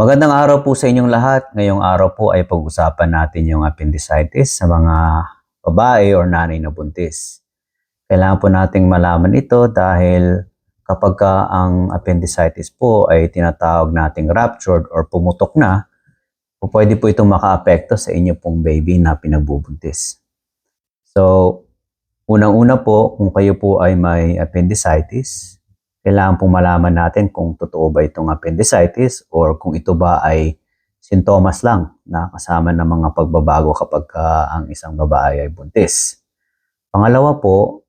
Magandang araw po sa inyong lahat. Ngayong araw po ay pag-usapan natin yung appendicitis sa mga babae or nanay na buntis. Kailangan po nating malaman ito dahil kapag ka ang appendicitis po ay tinatawag nating ruptured or pumutok na, po pwede po itong makaapekto sa inyo pong baby na pinagbubuntis. So, unang-una po, kung kayo po ay may appendicitis, kailangan pong malaman natin kung totoo ba itong appendicitis or kung ito ba ay sintomas lang na kasama ng mga pagbabago kapag ka ang isang babae ay buntis. Pangalawa po,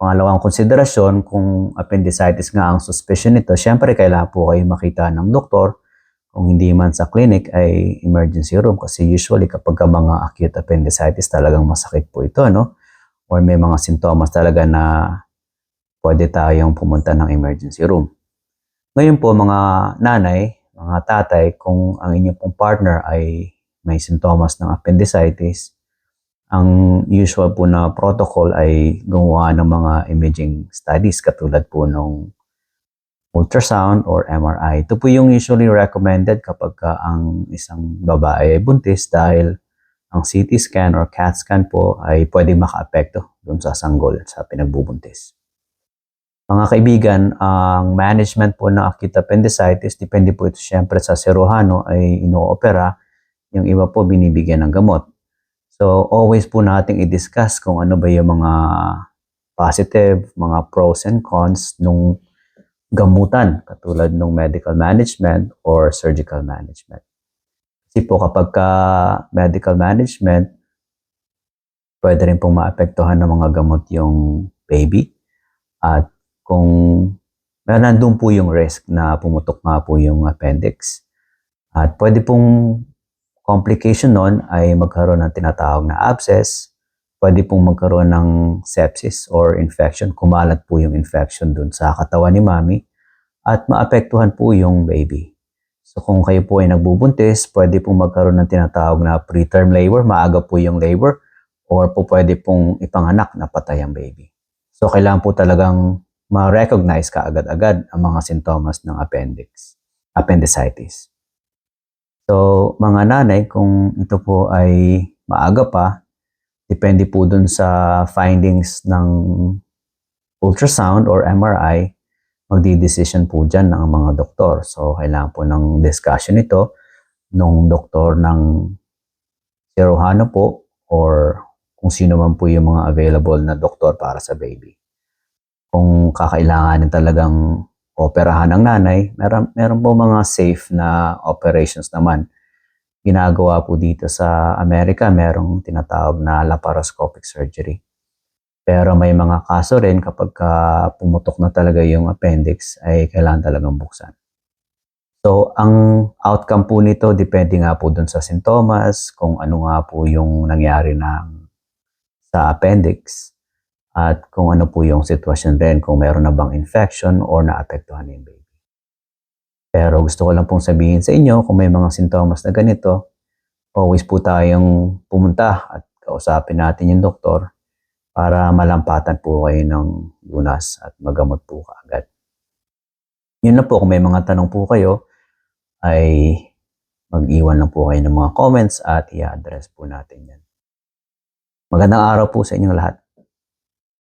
pangalawang konsiderasyon kung appendicitis nga ang suspicion nito, syempre kailangan po kayo makita ng doktor kung hindi man sa clinic ay emergency room kasi usually kapag ka mga acute appendicitis talagang masakit po ito, no? Or may mga sintomas talaga na pwede tayong pumunta ng emergency room. Ngayon po mga nanay, mga tatay, kung ang inyong pong partner ay may sintomas ng appendicitis, ang usual po na protocol ay gumawa ng mga imaging studies katulad po ng ultrasound or MRI. Ito po yung usually recommended kapag ka ang isang babae ay buntis dahil ang CT scan or CAT scan po ay pwede makaapekto dun sa sanggol sa pinagbubuntis. Mga kaibigan, ang management po ng acute appendicitis, depende po ito syempre sa serohano ay inoopera, yung iba po binibigyan ng gamot. So, always po nating i-discuss kung ano ba yung mga positive, mga pros and cons nung gamutan, katulad ng medical management or surgical management. Kasi po kapag ka medical management, pwede rin pong maapektuhan ng mga gamot yung baby. At kung nandun po yung risk na pumutok nga po yung appendix. At pwede pong complication nun ay magkaroon ng tinatawag na abscess, pwede pong magkaroon ng sepsis or infection, kumalat po yung infection dun sa katawan ni mami at maapektuhan po yung baby. So kung kayo po ay nagbubuntis, pwede pong magkaroon ng tinatawag na preterm labor, maaga po yung labor, or po pwede pong ipanganak na patay ang baby. So kailangan po talagang ma-recognize ka agad-agad ang mga sintomas ng appendix, appendicitis. So, mga nanay, kung ito po ay maaga pa, depende po dun sa findings ng ultrasound or MRI, magdi-decision po dyan ng mga doktor. So, kailangan po ng discussion ito nung doktor ng serohano po or kung sino man po yung mga available na doktor para sa baby kung kakailanganin talagang operahan ng nanay, meron, meron po mga safe na operations naman. Ginagawa po dito sa Amerika, merong tinatawag na laparoscopic surgery. Pero may mga kaso rin kapag ka pumutok na talaga yung appendix ay kailangan talagang buksan. So, ang outcome po nito depende nga po dun sa sintomas, kung ano nga po yung nangyari ng sa appendix at kung ano po yung sitwasyon din, kung meron na bang infection or naapektuhan na yung baby. Pero gusto ko lang pong sabihin sa inyo, kung may mga sintomas na ganito, always po tayong pumunta at kausapin natin yung doktor para malampatan po kayo ng lunas at magamot po kaagad. Yun na po, kung may mga tanong po kayo, ay mag-iwan lang po kayo ng mga comments at i-address po natin yan. Magandang araw po sa inyong lahat.